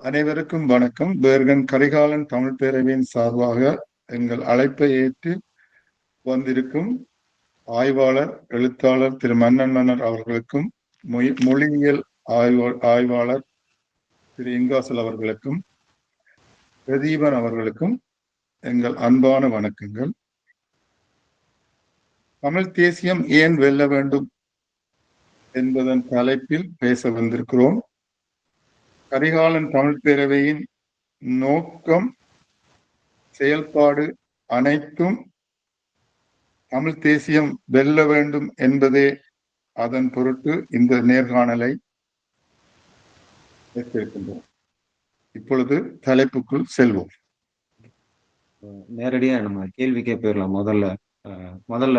அனைவருக்கும் வணக்கம். பேர்கன் கரிகாலன் தமிழ் பேரவையின் சார்பாக எங்கள் அழைப்பை ஏற்று வந்திருக்கும் ஆய்வாளர் எழுத்தாளர் திரு. மன்னன் மன்னர் அவர்களுக்கும் மொழியியல் ஆய்வா- ஆய்வாளர் திரு. இங்காசல் அவர்களுக்கும் பிரதீபன் அவர்களுக்கும் எங்கள் அன்பான வணக்கங்கள். தமிழ் தேசியம் ஏன் வெல்ல வேண்டும் என்பதன் தலைப்பில் பேச வந்திருக்கிறோம். கரிகாலன் தமிழ் பேரவையின் நோக்கம் செயல்பாடு அனைத்தும் தமிழ் தேசியம் வெல்ல வேண்டும் என்பதே அதன் பொருட்டு இந்த நேர்காணலை வைத்திருக்கின்றோம் இப்பொழுது தலைப்புக்குள் செல்வோம். நேரடியா நம்ம கேள்விக்கே போயிடலாம் முதல்ல முதல்ல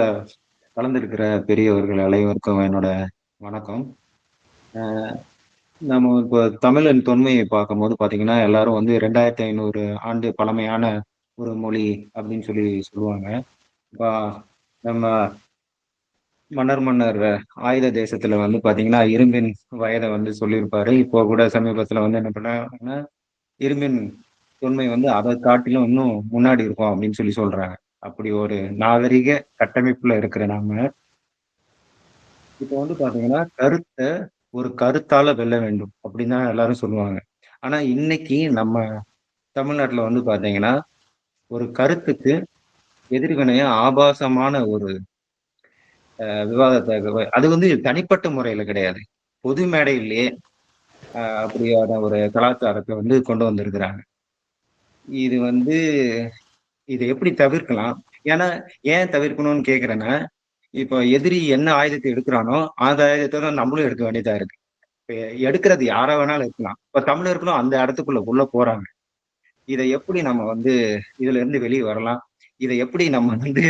கலந்துருக்கிற பெரியவர்கள் அனைவருக்கும் என்னோட வணக்கம். நம்ம இப்போ தமிழின் தொன்மையை பார்க்கும்போது பார்த்தீங்கன்னா எல்லாரும் வந்து ரெண்டாயிரத்தி ஐநூறு ஆண்டு பழமையான ஒரு மொழி அப்படின்னு சொல்லி சொல்லுவாங்க. இப்போ நம்ம மன்னர் மன்னர் ஆயுத தேசத்துல வந்து பார்த்தீங்கன்னா இரும்பின் வயதை வந்து சொல்லியிருப்பாரு. இப்போ கூட சமீபத்தில் வந்து என்ன பண்ணாங்கன்னா இரும்பின் தொன்மை வந்து அதை காட்டிலும் இன்னும் முன்னாடி இருக்கும் அப்படின்னு சொல்லி சொல்றாங்க. அப்படி ஒரு நாகரிக கட்டமைப்புல இருக்கிற நாம இப்போ வந்து பாத்தீங்கன்னா கருத்தை ஒரு கருத்தால வெல்ல வேண்டும் அப்படின்னு தான் எல்லாரும் சொல்லுவாங்க. ஆனா இன்னைக்கு நம்ம தமிழ்நாட்டுல வந்து பாத்தீங்கன்னா ஒரு கருத்துக்கு எதிர்வினைய ஆபாசமான ஒரு விவாதத்தை அது வந்து தனிப்பட்ட முறையில கிடையாது. பொது மேடையிலேயே அப்படியான ஒரு கலாச்சாரத்தை வந்து கொண்டு வந்திருக்கிறாங்க. இது வந்து இதை எப்படி தவிர்க்கலாம்? ஏன்னா ஏன் தவிர்க்கணும்னு கேக்குறேன்னா இப்போ எதிரி என்ன ஆயுதத்தை எடுக்கிறானோ அந்த ஆயுதத்தை தான் நம்மளும் எடுக்க வேண்டியதா இருக்கு. இப்ப எடுக்கிறது யாரா வேணாலும் இருக்கலாம் இப்ப தமிழர்களும் அந்த இடத்துக்குள்ள உள்ள போறாங்க. இதை எப்படி நம்ம வந்து இதுல இருந்து வெளியே வரலாம்? இதை எப்படி நம்ம வந்து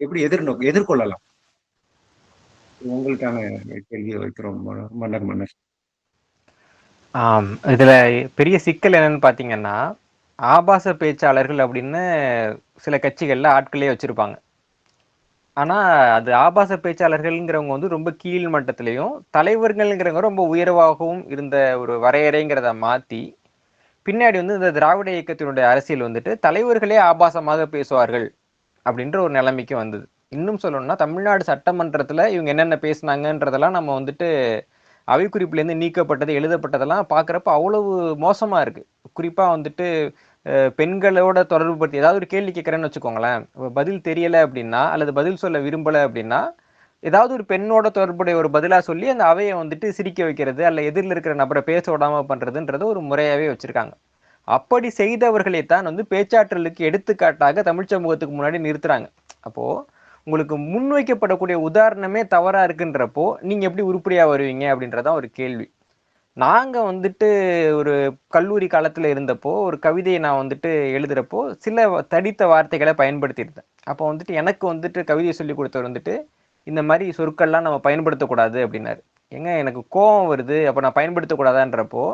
எப்படி எதிர்நோக்க எதிர்கொள்ளலாம்? உங்களுக்கான கேள்வியை வைக்கிறோம். மன்னர் மன்னர். ஆஹ் இதுல பெரிய சிக்கல் என்னன்னு பாத்தீங்கன்னா ஆபாச பேச்சாளர்கள் அப்படின்னு சில கட்சிகளில் ஆட்களே வச்சுருப்பாங்க. ஆனால் அது ஆபாச பேச்சாளர்கள்ங்கிறவங்க வந்து ரொம்ப கீழ் மட்டத்திலையும் தலைவர்கள்ங்கிறவங்க ரொம்ப உயர்வாகவும் இருந்த ஒரு வரையறைங்கிறத மாற்றி பின்னாடி வந்து இந்த திராவிட இயக்கத்தினுடைய அரசியல் வந்துட்டு தலைவர்களே ஆபாசமாக பேசுவார்கள் அப்படின்ற ஒரு நிலைமைக்கு வந்தது. இன்னும் சொல்லணும்னா தமிழ்நாடு சட்டமன்றத்தில் இவங்க என்னென்ன பேசுனாங்கன்றதெல்லாம் நம்ம வந்துட்டு அவை குறிப்புலேருந்து நீக்கப்பட்டது எழுதப்பட்டதெல்லாம் பார்க்குறப்ப அவ்வளவு மோசமாக இருக்குது குறிப்பாக வந்துட்டு பெண்களோட தொடர்பு பற்றி ஏதாவது ஒரு கேள்வி கேட்குறேன்னு வச்சுக்கோங்களேன். பதில் தெரியலை அப்படின்னா அல்லது பதில் சொல்ல விரும்பலை அப்படின்னா ஏதாவது ஒரு பெண்ணோட தொடர்புடைய ஒரு பதிலாக சொல்லி அந்த அவையை வந்துட்டு சிரிக்க வைக்கிறது அல்ல எதிரில் இருக்கிற நபரை பேச விடாமல் பண்றதுன்றது ஒரு முறையாகவே வச்சுருக்காங்க. அப்படி செய்தவர்களை தான் வந்து பேச்சாற்றலுக்கு எடுத்துக்காட்டாக தமிழ் சமூகத்துக்கு முன்னாடி நிறுத்துறாங்க. அப்போது உங்களுக்கு முன்வைக்கப்படக்கூடிய உதாரணமே தவறாக இருக்குன்றப்போ நீங்கள் எப்படி உருப்படியாக வருவீங்க அப்படின்றதான் ஒரு கேள்வி. நாங்க வந்துட்டு ஒரு கல்லூரி காலத்துல இருந்தப்போ ஒரு கவிதையை நான் வந்துட்டு எழுதுறப்போ சில தடித்த வார்த்தைகளை பயன்படுத்தியிருந்தேன். அப்போ வந்துட்டு எனக்கு வந்துட்டு கவிதையை சொல்லி கொடுத்தவர் வந்துட்டு இந்த மாதிரி சொற்கள்லாம் நம்ம பயன்படுத்தக்கூடாது அப்படின்னாரு. ஏங்க எனக்கு கோபம் வருது அப்போ நான் பயன்படுத்தக்கூடாதான்றப்போ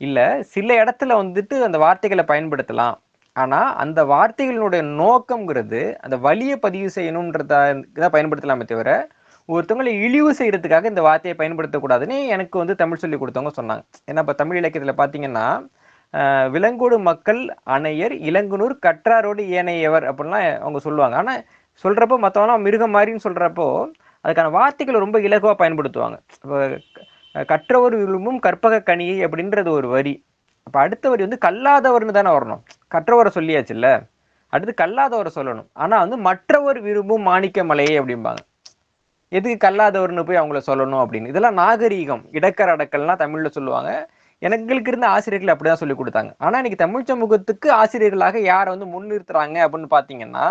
இல்லை சில இடத்துல வந்துட்டு அந்த வார்த்தைகளை பயன்படுத்தலாம். ஆனால் அந்த வார்த்தைகளினுடைய நோக்கங்கிறது அந்த வழியை பதிவு செய்யணுன்றதா தான் பயன்படுத்தலாமே தவிர ஒருத்தவங்களை இழிவு செய்யறதுக்காக இந்த வார்த்தையை பயன்படுத்தக்கூடாதுன்னு எனக்கு வந்து தமிழ் சொல்லி கொடுத்தவங்க சொன்னாங்க. ஏன்னா இப்போ தமிழ் இலக்கியத்தில் பார்த்தீங்கன்னா விலங்கோடு மக்கள் அணையர் இளங்குனூர் கற்றாரோடு ஏனையவர் அப்படின்லாம் அவங்க சொல்லுவாங்க. ஆனால் சொல்கிறப்போ மற்றவங்களாம் மிருகம் மாதிரின்னு சொல்கிறப்போ அதுக்கான வார்த்தைகளை ரொம்ப இலகுவாக பயன்படுத்துவாங்க. இப்போ கற்றவர் விரும்பும் கற்பக கனியை அப்படின்றது ஒரு வரி. அப்போ அடுத்த வரி வந்து கல்லாதவர்னு தானே வரணும். கற்றவரை சொல்லியாச்சுல்ல. அடுத்து கல்லாதவரை சொல்லணும். ஆனால் வந்து மற்றவர் விரும்பும் மாணிக்க மலையை அப்படிம்பாங்க. எதுக்கு கல்லாதவர்னு போய் அவங்கள சொல்லணும் அப்படின்னு. இதெல்லாம் நாகரீகம் இடக்கர் அடக்கல்னா தமிழ்ல சொல்லுவாங்க. எங்களுக்கு இருந்த ஆசிரியர்கள் அப்படிதான் சொல்லி கொடுத்தாங்க. ஆனா இன்னைக்கு தமிழ் சமூகத்துக்கு ஆசிரியர்களாக யாரை வந்து முன்னிறுத்துறாங்க அப்படின்னு பாத்தீங்கன்னா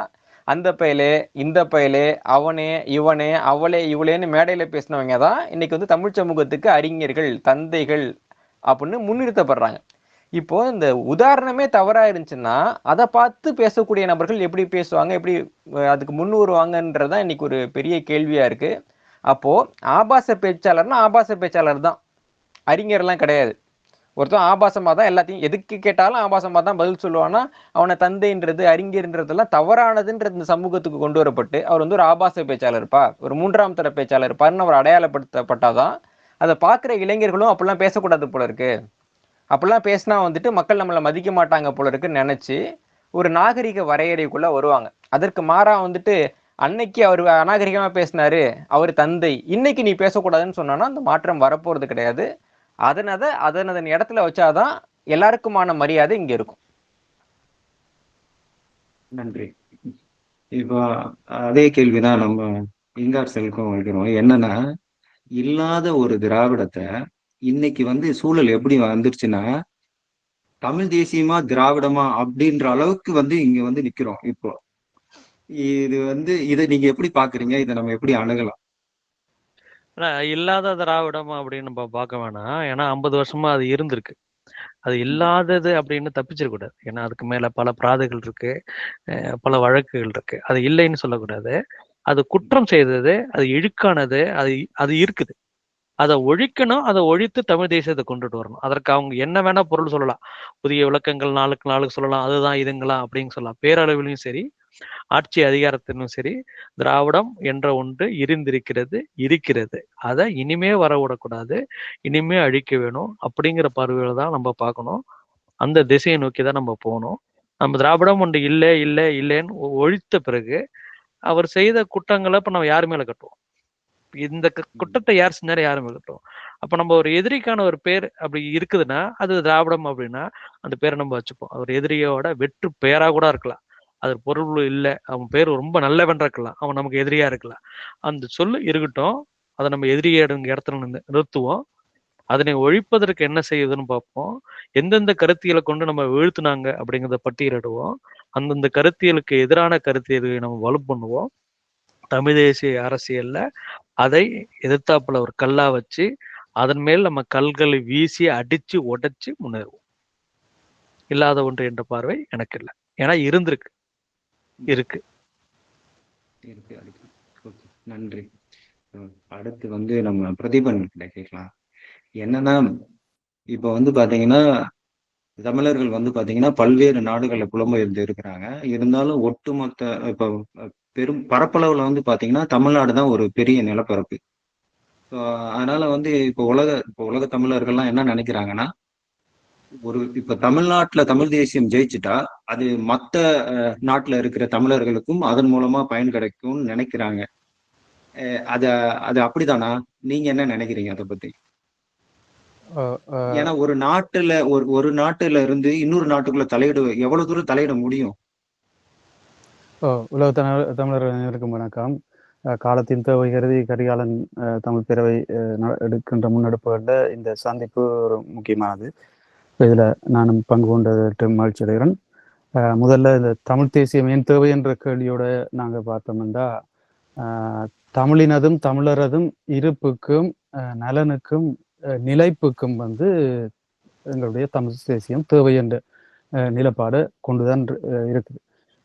அந்த பயலே இந்த பயலே அவனே இவனே அவளே இவளேன்னு மேடையில பேசினவங்க தான் இன்னைக்கு வந்து தமிழ் சமூகத்துக்கு அறிஞர்கள் தந்தைகள் அப்படின்னு முன்னிறுத்தப்படுறாங்க. இப்போ இந்த உதாரணமே தவறா இருந்துச்சுன்னா அதை பார்த்து பேசக்கூடிய நபர்கள் எப்படி பேசுவாங்க எப்படி அதுக்கு முன் இன்னைக்கு ஒரு பெரிய கேள்வியா இருக்கு. அப்போ ஆபாச பேச்சாளர்னா ஆபாச பேச்சாளர் தான். அறிஞர்லாம் கிடையாது. ஒருத்தன் ஆபாசமாக தான் எல்லாத்தையும் எதுக்கு கேட்டாலும் ஆபாசமாக தான் பதில் சொல்லுவான்னா அவனை தந்தைன்றது அறிஞர்ன்றதெல்லாம் தவறானதுன்றது இந்த சமூகத்துக்கு கொண்டு வரப்பட்டு அவர் வந்து ஒரு ஆபாச பேச்சாளர்ப்பா ஒரு மூன்றாம் தர பேச்சாளர்ப்பான்னு அவர் அடையாளப்படுத்தப்பட்டாதான் அதை பார்க்குற இளைஞர்களும் அப்படிலாம் பேசக்கூடாது போல இருக்குது அப்படிலாம் பேசினா வந்துட்டு மக்கள் நம்மளை மதிக்க மாட்டாங்க போல இருக்குன்னு நினைச்சு ஒரு நாகரிக வரையறைக்குள்ள வருவாங்க. அதற்கு மாறா வந்துட்டு அன்னைக்கு அவர் அநாகரிகமா பேசினாரு அவர் தந்தை. இன்னைக்கு நீ பேசக்கூடாதுன்னு சொன்னோன்னா அந்த மாற்றம் வரப்போறது கிடையாது. அதனத அதன் இடத்துல வச்சாதான் எல்லாருக்குமான மரியாதை இங்க இருக்கும். நன்றி. இப்போ அதே கேள்விதான் நம்ம இங்கார் செல்கும் வைக்கிறோம். என்னன்னா இல்லாத ஒரு திராவிடத்தை இன்னைக்கு வந்து சூழல் எப்படி வந்துருச்சுன்னா தமிழ் தேசியமா திராவிடமா அப்படின்ற அளவுக்கு வந்து இங்க வந்து நிக்கிறோம் இப்போ. இது வந்து இதை நீங்க எப்படி பாக்குறீங்க? இதை நம்ம எப்படி அணுகலாம்? ஆனா இல்லாத திராவிடம் அப்படின்னு நம்ம பார்க்க வேணாம். ஏன்னா ஐம்பது வருஷமா அது இருந்திருக்கு. அது இல்லாதது அப்படின்னு தப்பிச்சிடக்கூடாது ஏன்னா அதுக்கு மேல பல பிராதுகள் இருக்கு. அஹ் பல வழக்குகள் இருக்கு. அது இல்லைன்னு சொல்லக்கூடாது. அது குற்றம் செய்தது அது இழுக்கானது அது அது இருக்குது. அதை ஒழிக்கணும் அதை ஒழித்து தமிழ் தேசியத்தை கொண்டுட்டு வரணும். அதற்கு அவங்க என்ன வேணா பொருள் சொல்லலாம். புதிய விளக்கங்கள் நாளுக்கு நாளுக்கு சொல்லலாம். அதுதான் இதுங்களா அப்படின்னு சொல்லலாம். பேரளவிலும் சரி ஆட்சி அதிகாரத்திலும் சரி திராவிடம் என்ற ஒன்று இருந்திருக்கிறது இருக்கிறது. அதை இனிமே வர விடக்கூடாது. இனிமே அழிக்க வேணும். அப்படிங்கிற பார்வையில தான் நம்ம பார்க்கணும். அந்த திசையை நோக்கி தான் நம்ம போகணும். நம்ம திராவிடம் ஒன்று இல்லை இல்லை இல்லைன்னு ஒ- ஒழித்த பிறகு அவர் செய்த குற்றங்களை இப்ப நம்ம யாருமேல கட்டுவோம்? இந்த குற்றத்தை யார் செஞ்சாரு யார் மேல கட்டுவோம் அப்ப நம்ம ஒரு எதிரிக்கான ஒரு பேர் அப்படி இருக்குதுன்னா அது திராவிடம் அப்படின்னா அந்த பேரை நம்ம வச்சுப்போம். அவர் எதிரியோட வெற்று பெயரா கூட இருக்கலாம். அது பொருள் இல்லை. அவன் பேர் ரொம்ப நல்லவன் இருக்கலாம். அவன் நமக்கு எதிரியா இருக்கலாம். அந்த சொல்லு இருக்கட்டும். அதை நம்ம எதிரியாடுங்க இடத்துல நிறுத்துவோம். அதனை ஒழிப்பதற்கு என்ன செய்யுதுன்னு பார்ப்போம். எந்தெந்த கருத்தியலை கொண்டு நம்ம வீழ்த்துனாங்க அப்படிங்கிறத பட்டியலிடுவோம். அந்தந்த கருத்தியலுக்கு எதிரான கருத்தியலை நம்ம வலு பண்ணுவோம். தமிழ் தேசிய அரசியல்ல அதை எதிர்த்தாப்புல ஒரு கல்லா வச்சு அதன் மேல் நம்ம கல்களை வீசி அடிச்சு உடைச்சு முன்னேறுவோம். இல்லாத ஒன்று என்ற பார்வை எனக்கு இல்லை. ஏன்னா இருந்திருக்கு. இருக்கு. நன்றி. அடுத்து வந்து நம்ம பிரதீபன் கிட்ட கேட்கலாம். என்னன்னா இப்ப வந்து பாத்தீங்கன்னா தமிழர்கள் வந்து பாத்தீங்கன்னா பல்வேறு நாடுகளில் புலம்பெயர்ந்து இருக்கிறாங்க. இருந்தாலும் ஒட்டுமொத்த இப்போ பெரும் பரப்பளவுல வந்து பாத்தீங்கன்னா தமிழ்நாடு தான் ஒரு பெரிய நிலப்பரப்பு. ஸோ அதனால வந்து இப்போ உலக இப்போ உலக தமிழர்கள்லாம் என்ன நினைக்கிறாங்கன்னா ஒரு இப்ப தமிழ்நாட்டுல தமிழ் தேசியம் ஜெயிச்சுட்டா அது மத்த அஹ், நாட்டுல இருக்கிற தமிழர்களுக்கும் அதன் மூலமா பயன் கிடைக்கும்னு நினைக்கிறாங்க. அத அது அப்படிதானா? நீங்க என்ன நினைக்கிறீங்க அதை பத்தி? ஏன்னா ஒரு நாட்டுல ஒரு ஒரு நாட்டுல இருந்து இன்னொரு நாட்டுக்குள்ள தலையிட எவ்வளவு தூரம் தலையிட முடியும்? உலக தமிழர் அனைவருக்கும் வணக்கம். காலத்தின் தேவை கருதி கரிகாலன் தமிழ் பேரவை எடுக்கின்ற முன்னெடுப்புகளில் இந்த சந்திப்பு ஒரு முக்கியமானது. இதில் நானும் பங்கு கொண்டதற்கு மகிழ்ச்சி அடைகிறேன். முதல்ல இந்த தமிழ் தேசியம் ஏன் தேவை என்ற கேள்வியோட நாங்கள் பார்த்தோம்னா தமிழினதும் தமிழரதும் இருப்புக்கும் நலனுக்கும் நிலைப்புக்கும் வந்து எங்களுடைய தமிழ் தேசியம் தேவை என்ற நிலப்பாடு கொண்டுதான் இருக்குது.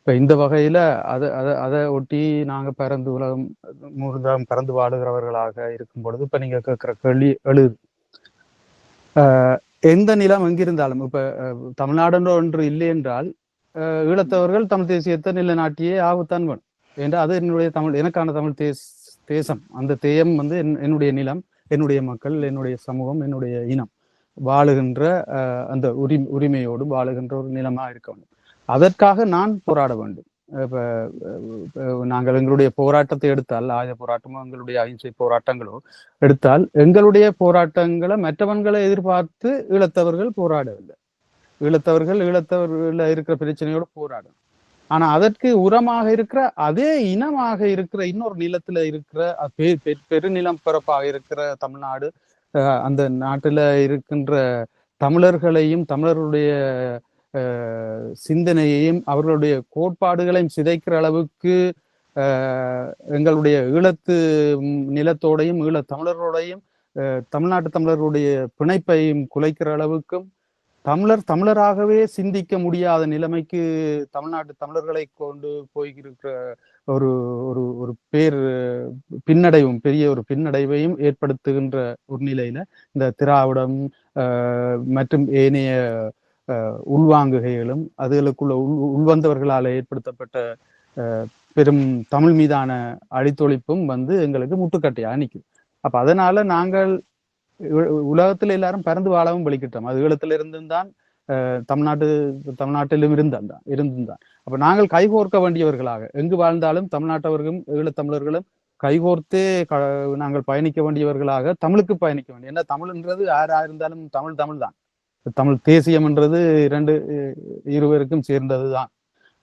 இப்ப இந்த வகையில அதை அதை அதை ஒட்டி நாங்க பறந்து உலகம் முழுதாக பறந்து வாழுகிறவர்களாக இருக்கும் பொழுது இப்ப நீங்க கேட்குற கேள்வி எழுது. எந்த நிலம் எங்கிருந்தாலும் இப்ப தமிழ்நாடுன்ற ஒன்று இல்லை என்றால் ஈழத்தவர்கள் தமிழ் தேசியத்தை நிலைநாட்டியே ஆகத்தான் வேணும். ஏன்னா அது என்னுடைய தமிழ் எனக்கான தமிழ் தேஸ் தேசம். அந்த தேயம் வந்து என்- என்னுடைய நிலம் என்னுடைய மக்கள் என்னுடைய சமூகம் என்னுடைய இனம். வாழுகின்ற அந்த உரி உரிமையோடு வாழுகின்ற ஒரு நிலமா இருக்க வேண்டும். அதற்காக நான் போராட வேண்டும். நாங்கள் எங்களுடைய போராட்டத்தை எடுத்தால் ஆயுத போராட்டமோ எங்களுடைய அகிம்சை போராட்டங்களோ எடுத்தால் எங்களுடைய போராட்டங்களை மற்றவன்களை எதிர்பார்த்து ஈழத்தவர்கள் போராடவில்லை. ஈழத்தவர்கள் ஈழத்தவர்கள இருக்கிற பிரச்சனையோடு போராடும் ஆனா அதற்கு உரமாக இருக்கிற அதே இனமாக இருக்கிற இன்னொரு நிலத்துல இருக்கிற பெ- பெருநிலம் பிறப்பாக இருக்கிற தமிழ்நாடு அஹ், அந்த நாட்டுல இருக்கின்ற தமிழர்களையும் தமிழருடைய சிந்தனையையும் அவர்களுடைய கோட்பாடுகளையும் சிதைக்கிற அளவுக்கு எங்களுடைய ஈழத்து நிலத்தோடையும் ஈழத் தமிழரோடையும் அஹ், தமிழ்நாட்டு தமிழர்களுடைய பிணைப்பையும் குலைக்கிற அளவுக்கும் தமிழர் தமிழராகவே சிந்திக்க முடியாத நிலைமைக்கு தமிழ்நாட்டு தமிழர்களை கொண்டு போயிருக்கிற ஒரு ஒரு ஒரு பேர் பின்னடைவும் பெரிய ஒரு பின்னடைவையும் ஏற்படுத்துகின்ற ஒரு நிலையில இந்த திராவிடம் மற்றும் ஏனைய உள்வாங்குகைகளும் அதுகளுக்குள்ள உள் உள்வந்தவர்களால் ஏற்படுத்தப்பட்ட அஹ், பெரும் தமிழ் மீதான அழித்தொழிப்பும் வந்து எங்களுக்கு முட்டுக்கட்டையாக நிற்கும் அப்ப அதனால நாங்கள் உலகத்துல எல்லாரும் பறந்து வாழவும் வலிக்கிட்டோம். அது ஈழத்துல இருந்தும் தான் தமிழ்நாட்டு தமிழ்நாட்டிலும் இருந்தான் தான் இருந்தும் தான். அப்ப நாங்கள் கைகோர்க்க வேண்டியவர்களாக எங்கு வாழ்ந்தாலும் தமிழ்நாட்டவர்களும் ஈழத்தமிழர்களும் கைகோர்த்தே க நாங்கள் பயணிக்க வேண்டியவர்களாக தமிழுக்கு பயணிக்க வேண்டிய ஏன்னா தமிழ்ன்றது யாரா இருந்தாலும் தமிழ் தமிழ் தான் தமிழ் தேசியம்ன்றது இரண்டு இருவருக்கும் சேர்ந்தது தான்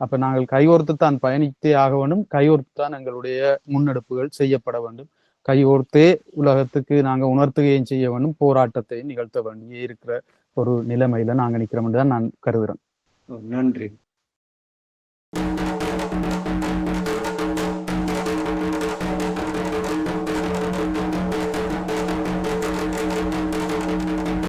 அப்ப நாங்கள் கையோர்த்து தான் பயணித்தே ஆக வேண்டும். கையோர்த்து தான் எங்களுடைய முன்னெடுப்புகள் செய்யப்பட வேண்டும். கையோர்த்தே உலகத்துக்கு நாங்க உணர்த்துகையும் செய்ய வேண்டும். போராட்டத்தை நிகழ்த்த வேண்டிய இருக்கிற ஒரு நிலைமையில நாங்க நிக்கிறோம் தான் நான் கருதுறேன் நன்றி.